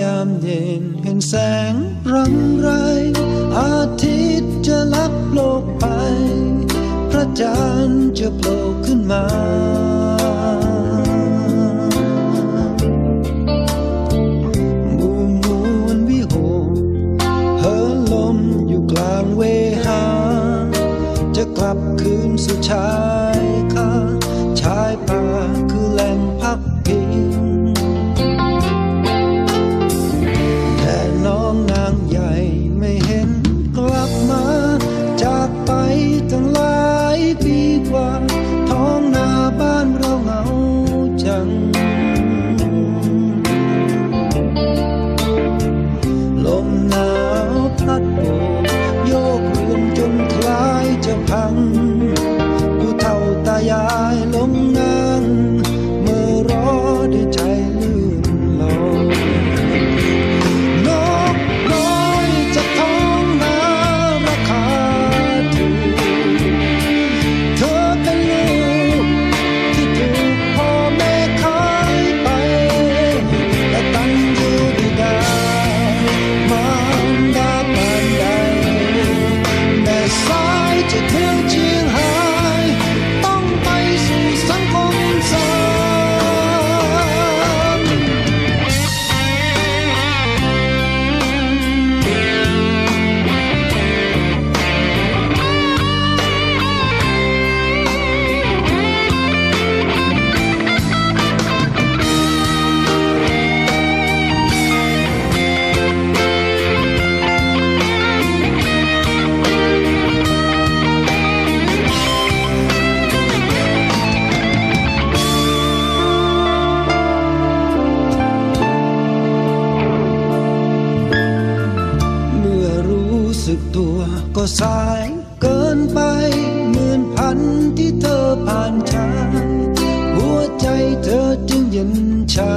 ยามเย็นเห็นแสงรังไร อาทิตย์จะลับโลกไป พระจันทร์จะโผล่ขึ้นมาลมอยู่กลางเวหาจะกลับคืนสู่ช้า มหนาวพัด สึกตัวก็สายเกินไปหมื่นพันที่เธอผ่านชาหัวใจเธอจึงเย็นชา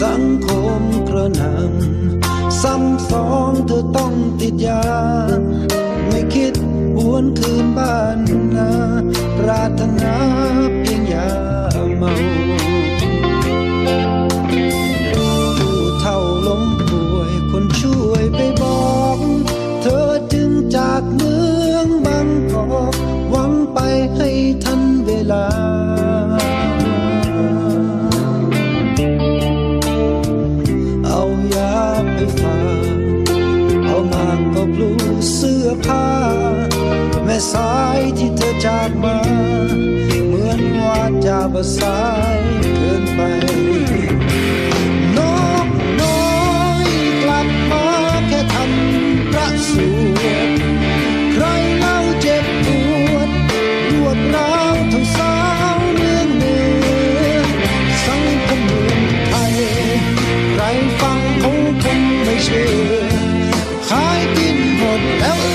สังคมกระหน่ำซ้ำสองเธอต้องติดยา มากก็ปลูเสื้อผ้า แม่สายที่เธอจากมา เหมือนว่าจะประสายเกินไปนกน้อยกลับมาแค่ทำพระสวดใครเล่าเจ็บปวดรวดร้าวทั้งสาวเมืองเหนือสังคมเมืองไทย ใครฟังคงคงไม่เชื่อ ขา